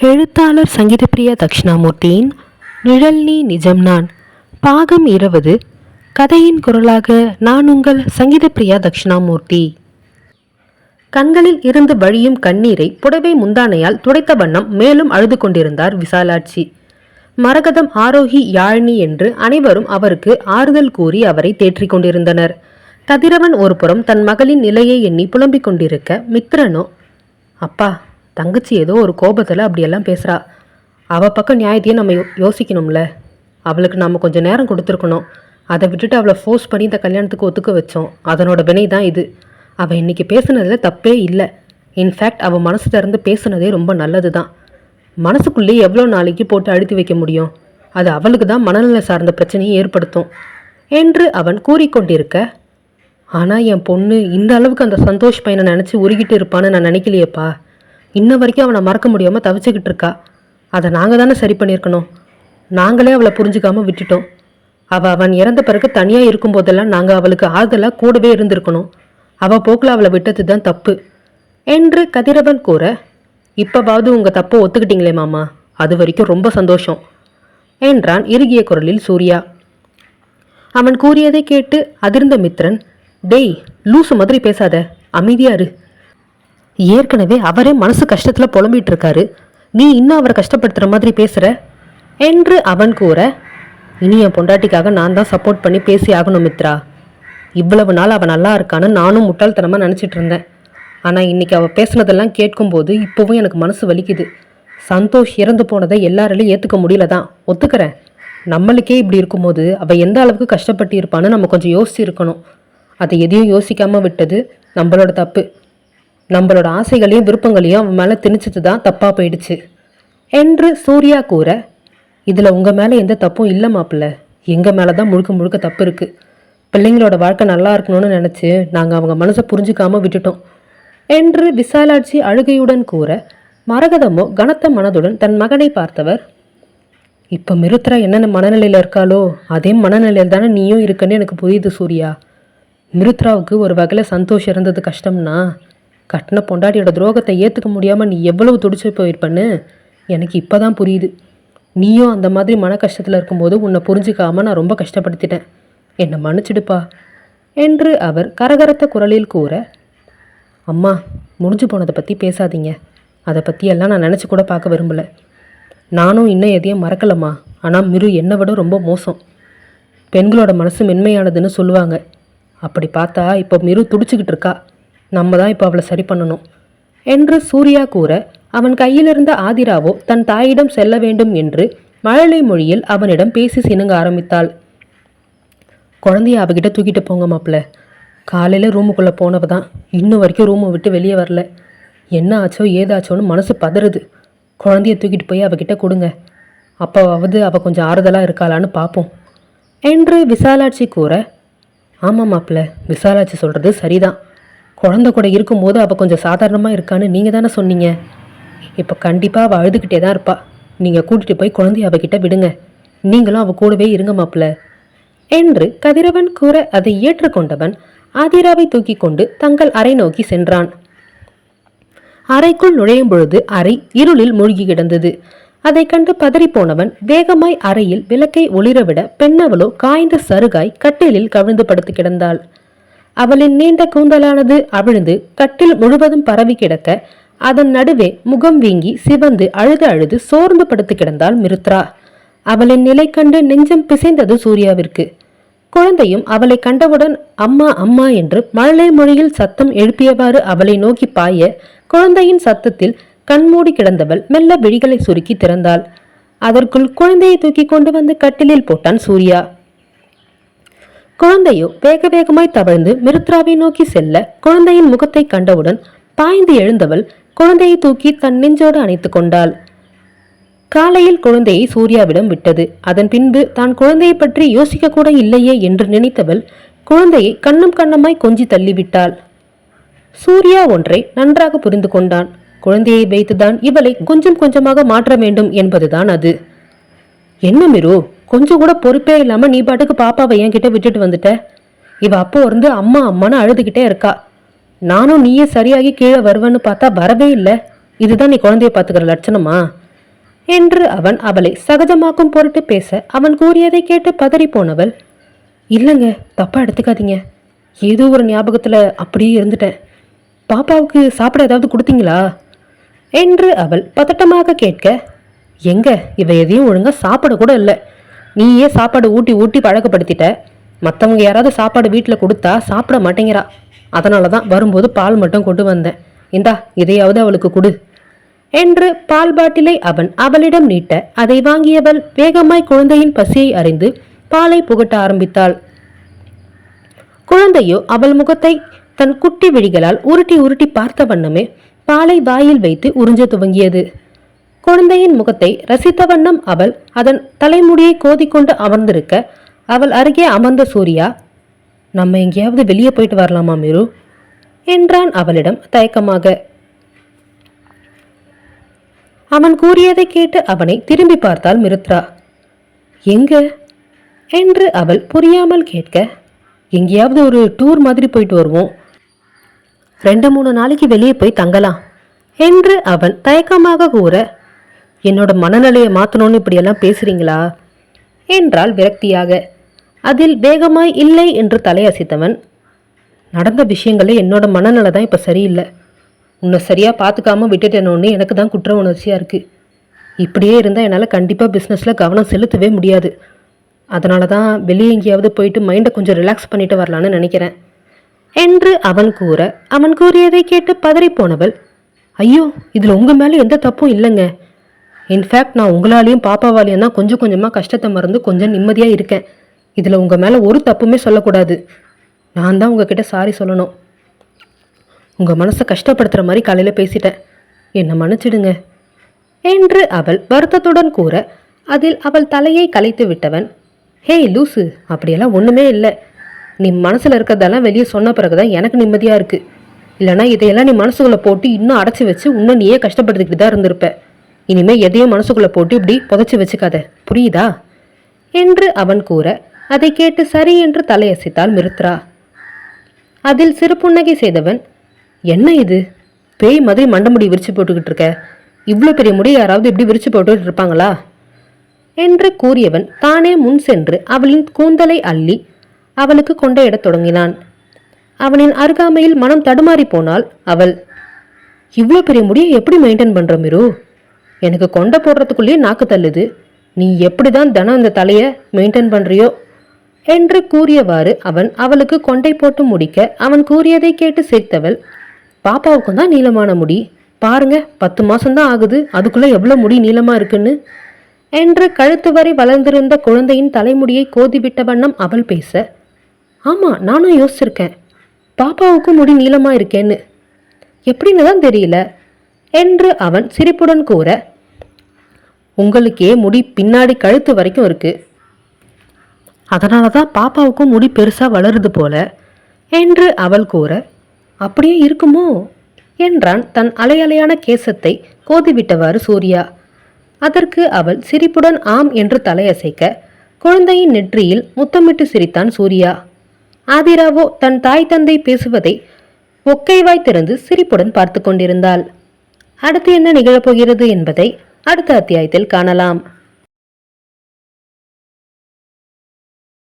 எழுத்தாளர் சங்கீதப்பிரியா தக்ஷணாமூர்த்தியின் நிழல் நீ நிஜம் நான் பாகம் இருபது. கதையின் குரலாக நான் உங்கள் சங்கீதப்பிரியா தக்ஷணாமூர்த்தி. கண்களில் இருந்து வழியும் கண்ணீரை புடவை முந்தானையால் துடைத்த வண்ணம் மேலும் அழுது கொண்டிருந்தார் விசாலாட்சி. மரகதம் ஆரோகி யாழினி என்று அனைவரும் அவருக்கு ஆறுதல் கூறி அவரை தேற்றிக் கொண்டிருந்தனர். கதிரவன் ஒருபுறம் தன் மகளின் நிலையை எண்ணி புலம்பிக் கொண்டிருக்க மித்ரனோ? அப்பா தங்கச்சி ஏதோ ஒரு கோபத்தில் அப்படியெல்லாம் பேசுகிறா அவள் பக்கம் நியாயத்தையும் நம்ம யோ- யோசிக்கணும்ல. அவளுக்கு நம்ம கொஞ்சம் நேரம் கொடுத்துருக்கணும். அதை விட்டுட்டு அவளை ஃபோர்ஸ் பண்ணி இந்த கல்யாணத்துக்கு ஒத்துக்க வச்சோம். அதனோட வினை தான் இது. அவள் இன்னைக்கு பேசுனதில் தப்பே இல்லை. இன்ஃபேக்ட் அவள் மனசு திறந்து பேசுனதே ரொம்ப நல்லது தான். மனசுக்குள்ளே எவ்வளோ நாளைக்கு போட்டு அழுத்தி வைக்க முடியும்? அது அவளுக்கு தான் மனநல சார்ந்த பிரச்சனையை ஏற்படுத்தும். என்று அவன் கூறிக்கொண்டிருக்க ஆனால் என் பொண்ணு இந்த அளவுக்கு அந்த சந்தோஷ் பையனை நினச்சி உருகிட்டு இருப்பான்னு நான் நினைக்கலையேப்பா. இன்ன வரைக்கும் அவனை மறக்க முடியாமல் தவிச்சுக்கிட்டு இருக்கா. அதை நாங்கள் தானே சரி பண்ணியிருக்கணும். நாங்களே அவளை புரிஞ்சுக்காமல் விட்டுட்டோம். அவள் அவன் இறந்த பிறகு தனியாக இருக்கும்போதெல்லாம் நாங்கள் அவளுக்கு ஆறுதலாக கூடவே இருந்திருக்கணும். அவள் போக்கில் அவளை விட்டது தான் தப்பு. என்று கதிரவன் கூற இப்போவாவது உங்கள் தப்பை ஒத்துக்கிட்டீங்களே மாமா. அது வரைக்கும் ரொம்ப சந்தோஷம். என்றான் இறுகிய குரலில் சூர்யா. அவன் கூறியதை கேட்டு அதிர்ந்த மித்ரன் டேய் லூசு மாதிரி பேசாத. அமைதியாரு ஏற்கனவே அவரே மனசு கஷ்டத்தில் புலம்பிட்டு இருக்காரு நீ இன்னும் அவரை கஷ்டப்படுத்துகிற மாதிரி பேசுகிற என்று அவன் கூற இனி என் பொண்டாட்டிக்காக நான் தான் சப்போர்ட் பண்ணி பேசி ஆகணும் மித்ரா. இவ்வளவு நாள் அவன் நல்லா இருக்கான்னு நானும் முட்டாள்தனமாக நினச்சிட்டு இருந்தேன். ஆனால் இன்னைக்கு அவள் பேசுனதெல்லாம் கேட்கும்போது இப்போவும் எனக்கு மனசு வலிக்குது. சந்தோஷ் இறந்து போனதை எல்லாராலையும் ஏற்றுக்க முடியல தான். ஒத்துக்கிறேன். நம்மளுக்கே இப்படி இருக்கும்போது அவள் எந்த அளவுக்கு கஷ்டப்பட்டு இருப்பான்னு நம்ம கொஞ்சம் யோசிச்சு இருக்கணும் அதை எதையும் யோசிக்காமல் விட்டது நம்மளோட தப்பு. நம்மளோட ஆசைகளையும் விருப்பங்களையும் அவன் மேலே திணிச்சது தான் தப்பாக போயிடுச்சு. என்று சூர்யா கூற இதில் உங்கள் மேலே எந்த தப்பும் இல்லை மாப்பிள்ள. எங்கள் மேலே தான் முழுக்க முழுக்க தப்பு இருக்குது பிள்ளைங்களோட வாழ்க்கை நல்லா இருக்கணும்னு நினச்சி நாங்கள் அவங்க மனசை புரிஞ்சுக்காமல் விட்டுட்டோம். என்று விசாலாட்சி அழுகையுடன் கூற மரகதமோ கனத்த மனதுடன் தன் மகனை பார்த்தவர். இப்போ மிருத்ரா என்னென்ன மனநிலையில் இருக்காளோ அதே மனநிலையில் தானே நீயும் இருக்குன்னு எனக்கு புரியுது சூர்யா. மிருத்ராவுக்கு ஒரு வகையில் சந்தோஷம் இருந்தது கஷ்டம்னா கட்டின பொண்டாட்டியோட துரோகத்தை ஏற்றுக்க முடியாமல் நீ எவ்வளவு துடிச்சு போயிருப்பன்னு எனக்கு இப்போ தான் புரியுது. நீயும் அந்த மாதிரி மன கஷ்டத்தில் இருக்கும்போது உன்னை புரிஞ்சுக்காமல் நான் ரொம்ப கஷ்டப்படுத்திட்டேன். என்னை மன்னிச்சிடுப்பா என்று அவர் கரகரத்த குரலில் கூற அம்மா முடிஞ்சு போனதை பற்றி பேசாதீங்க. அதை பற்றியெல்லாம் நான் நினச்சி கூட பார்க்க விரும்பல. நானும் இன்னும் எதையும் மறக்கலம்மா. ஆனால் மிரு என்னை விட ரொம்ப மோசம். பெண்களோட மனசு மென்மையானதுன்னு சொல்லுவாங்க. அப்படி பார்த்தா இப்போ மிரு துடிச்சுக்கிட்டு இருக்கா. நம்ம தான் இப்போ அவளை சரி பண்ணணும். என்று சூர்யா கூற அவன் கையிலிருந்த ஆதிராவோ தன் தாயிடம் செல்ல வேண்டும் என்று மழலை மொழியில் அவனிடம் பேசி சினுங்க ஆரம்பித்தாள். குழந்தைய அவகிட்ட தூக்கிட்டு போங்க மாப்பிள்ள. காலையில் ரூமுக்குள்ளே போனவ தான் இன்னும் வரைக்கும் ரூமை விட்டு வெளியே வரல. என்ன ஆச்சோ ஏதாச்சோன்னு மனசு பதறுது. குழந்தைய தூக்கிட்டு போய் அவகிட்ட கொடுங்க. அப்போவாவது அவள் கொஞ்சம் ஆறுதலாக இருக்காளான்னு பார்ப்போம் என்று விசாலாட்சி கூற ஆமாம் மாப்பிள்ள விசாலாட்சி சொல்கிறது சரிதான். குழந்தை கூட இருக்கும்போது அவள் கொஞ்சம் சாதாரணமாக இருக்கான்னு நீங்கள் தானே சொன்னீங்க. இப்போ கண்டிப்பாக அவள் அழுதுகிட்டே தான் இருப்பா. நீங்கள் கூட்டிகிட்டு போய் குழந்தைய அவகிட்ட விடுங்க. நீங்களும் அவள் கூடவே இருங்க மாப்பிள்ள. என்று கதிரவன் கூற அதை ஏற்றுக்கொண்டவன் ஆதிராவை தூக்கிக் கொண்டு தங்கள் அறை நோக்கி சென்றான். அறைக்குள் நுழையும் பொழுது அறை இருளில் மூழ்கி கிடந்தது. அதை கண்டு பதறிப்போனவன் வேகமாய் அறையில் விளக்கை ஒளிரவிட பெண்ணவளோ காய்ந்த சருகாய் கட்டிலில் கவிழ்ந்து படுத்து கிடந்தாள். அவளின் நீண்ட கூந்தலானது அவிழ்ந்து கட்டில் முழுவதும் பரவி கிடக்க அதன் நடுவே முகம் வீங்கி சிவந்து அழுது அழுது சோர்ந்து படுத்து கிடந்தாள் மிருத்ரா. அவளின் நிலை கண்டு நெஞ்சம் பிசைந்தது சூர்யாவிற்கு. குழந்தையும் அவளை கண்டவுடன் அம்மா அம்மா என்று மழலை மொழியில் சத்தம் எழுப்பியவாறு அவளை நோக்கி பாய குழந்தையின் சத்தத்தில் கண்மூடி கிடந்தவள் மெல்ல விழிகளை சுருக்கி திறந்தாள். அதற்குள் குழந்தையை தூக்கி கொண்டு வந்து கட்டிலில் போட்டான் சூர்யா. குழந்தையோ வேக வேகமாய் தவழ்ந்து மிருத்ராவை நோக்கி செல்ல குழந்தையின் முகத்தை கண்டவுடன் பாய்ந்து எழுந்தவள் குழந்தையை தூக்கி தன் நெஞ்சோடு அணைத்து கொண்டாள். காலையில் குழந்தையை சூர்யாவிடம் விட்டது. அதன் பின்பு தான் குழந்தையை பற்றி யோசிக்க கூட இல்லையே என்று நினைத்தவள் குழந்தையை கண்ணும் கண்ணமாய் கொஞ்சி தள்ளிவிட்டாள். சூர்யா ஒன்றை நன்றாக புரிந்து கொண்டான். குழந்தையை வைத்துதான் இவளை கொஞ்சம் கொஞ்சமாக மாற்ற வேண்டும் என்பதுதான் அது. என்ன மிரு? கொஞ்சம் கூட பொறுப்பே இல்லாமல் நீ பாட்டுக்கு பாப்பாவை என்கிட்ட விட்டுட்டு வந்துட்ட. இவ அப்போ இருந்து அம்மா அம்மான்னு அழுதுகிட்டே இருக்கா. நானும் நீயே சரியாகி கீழே வருவேன்னு பார்த்தா வரவே இல்லை. இதுதான் நீ குழந்தைய பார்த்துக்கிற லட்சணமா? என்று அவன் அவளை சகஜமாக்கும் பொருட்டு பேச அவன் கூறியதை கேட்டு பதறி போனவள். இல்லைங்க தப்பா எடுத்துக்காதீங்க. ஏதோ ஒரு ஞாபகத்தில் அப்படியே இருந்துட்டேன். பாப்பாவுக்கு சாப்பிட ஏதாவது கொடுத்தீங்களா? என்று அவள் பதட்டமாக கேட்க எங்க? இவ எதையும் ஒழுங்காக சாப்பிட கூட இல்லை. நீயே சாப்பாடு ஊட்டி ஊட்டி பழக்கப்படுத்திட்ட. மற்றவங்க யாராவது சாப்பாடு வீட்டில் கொடுத்தா சாப்பிட மாட்டேங்கிறா. அதனால தான் வரும்போது பால் மட்டும் கொண்டு வந்தேன். இந்தா இதையாவது அவளுக்கு கொடு. என்று பால் பாட்டிலை அவன் அவளிடம் நீட்ட அதை வாங்கியவள் வேகமாய் குழந்தையின் பசியை அறிந்து பாலை புகட்ட ஆரம்பித்தாள். குழந்தையோ அவள் முகத்தை தன் குட்டி விழிகளால் உருட்டி உருட்டி பார்த்த வண்ணமே பாலை வாயில் வைத்து உறிஞ்ச துவங்கியது. குழந்தையின் முகத்தை ரசித்த வண்ணம் அவள் அதன் தலைமுடியை கோதிக்கொண்டு அமர்ந்திருக்க அவள் அருகே அமர்ந்த சூர்யா நம்ம எங்கேயாவது வெளியே போயிட்டு வரலாமா மீரு? என்றான் அவளிடம் தயக்கமாக. அவன் கூறியதை கேட்டு அவனை திரும்பி பார்த்தாள் மிருத்ரா. எங்க? என்று அவள் புரியாமல் கேட்க எங்கேயாவது ஒரு டூர் மாதிரி போயிட்டு வருவோம். ரெண்டு மூணு நாளைக்கு வெளியே போய் தங்கலாம் என்று அவன் தயக்கமாக கூற என்னோட மனநிலையை மாற்றணும்னு இப்படியெல்லாம் பேசுறீங்களா? என்றால் விரக்தியாக. அதில் வேகமாய் இல்லை என்று தலையசைத்தவன் நடந்த விஷயங்களே என்னோட மனநிலை தான் இப்போ சரியில்லை. உன்னை சரியாக பார்த்துக்காம விட்டுட்டேனோன்னு எனக்கு தான் குற்ற உணர்ச்சியாக இருக்குது இப்படியே இருந்தால் என்னால் கண்டிப்பாக பிஸ்னஸில் கவனம் செலுத்தவே முடியாது. அதனால தான் வெளியே எங்கேயாவது போயிட்டு மைண்டை கொஞ்சம் ரிலாக்ஸ் பண்ணிட்டு வரலான்னு நினைக்கிறேன் என்று அவன் கூற அவன் கூறியதை கேட்டு பதறிப்போனவள் ஐயோ இதில் உங்கள் மேலே எந்த தப்பும் இல்லைங்க. இன்ஃபேக்ட் நான் உங்களாலையும் பாப்பாவாலையும் தான் கொஞ்சம் கொஞ்சமாக கஷ்டத்தை மறந்து கொஞ்சம் நிம்மதியாக இருக்கேன். இதில் உங்கள் மேலே ஒரு தப்புமே சொல்லக்கூடாது. நான் தான் உங்ககிட்ட சாரி சொல்லணும். உங்கள் மனசை கஷ்டப்படுத்துகிற மாதிரி காலையில் பேசிட்டேன். என்னை மன்னிச்சிடுங்க. என்று அவள் வருத்தத்துடன் கூற அதில் அவள் தலையை கலைத்து விட்டவன் ஹேய் லூசு அப்படியெல்லாம் ஒன்றுமே இல்லை. நீ மனசில் இருக்கிறதெல்லாம் வெளியே சொன்ன பிறகு தான் எனக்கு நிம்மதியாக இருக்குது இல்லைனா இதையெல்லாம் நீ மனசுக்குள்ளே போட்டு இன்னும் அடைச்சி வச்சு இன்னும் நீயே கஷ்டப்படுத்திக்கிட்டு தான் இருந்திருப்பேன் இனிமேல் எதையும் மனசுக்குள்ளே போட்டு இப்படி புதைச்சி வச்சுக்காத. புரியுதா? என்று அவன் கூற அதை கேட்டு சரி என்று தலையசைத்தாள் மிருத்ரா. அதில் சிறுபுன்னகை செய்தவன் என்ன இது? பேய் மாதிரி மண்டமுடி விரிச்சு போட்டுக்கிட்டு இருக்க. இவ்வளோ பெரிய முடி யாராவது இப்படி விரிச்சு போட்டுக்கிட்டு இருப்பாங்களா? என்று கூறியவன் தானே முன் சென்று அவளின் கூந்தலை அள்ளி அவளுக்கு கொண்டையிடத் தொடங்கினான். அவனின் அருகாமையில் மனம் தடுமாறி போனால் அவள் இவ்வளோ பெரிய முடியை எப்படி மெயின்டைன் பண்ணுற மிரு? எனக்கு கொண்டை போடுறதுக்குள்ளேயே நாக்கு தள்ளுது. நீ எப்படி தான் தினம் இந்த தலையை மெயின்டைன் பண்ணுறியோ என்று கூறியவாறு அவன் அவளுக்கு கொண்டை போட்டு முடிக்க அவன் கூறியதை கேட்டு சிரித்தவள் பாப்பாவுக்கும் தான் நீளமான முடி. பாருங்க பத்து மாசம்தான் ஆகுது. அதுக்குள்ளே எவ்வளோ முடி நீளமாக இருக்குன்னு? என்று கழுத்து வரை வளர்ந்திருந்த குழந்தையின் தலைமுடியை கோதிவிட்ட வண்ணம் அவள் பேச ஆமாம் நானும் யோசிச்சிருக்கேன். பாப்பாவுக்கும் முடி நீளமாக இருக்கேன்னு. எப்படின்னு தான் தெரியல. என்று அவன் சிரிப்புடன் கூற உங்களுக்கே முடி பின்னாடி கழுத்து வரைக்கும் இருக்கு. அதனால தான் பாப்பாவுக்கும் முடி பெருசாக வளருது போல என்று அவள் கூற அப்படியே இருக்குமோ? என்றான் தன் அலையலையான கேசத்தை கோதிவிட்டவாறு சூர்யா. அதற்கு அவள் சிரிப்புடன் ஆம் என்று தலையசைக்க குழந்தையின் நெற்றியில் முத்தமிட்டு சிரித்தான் சூர்யா. ஆதிராவோ தன் தாய் தந்தை பேசுவதை ஒக்கைவாய் திறந்து சிரிப்புடன் பார்த்து கொண்டிருந்தாள். அடுத்து என்ன நிகழப்போகிறது என்பதை அடுத்த அத்தியாயத்தில் காணலாம்.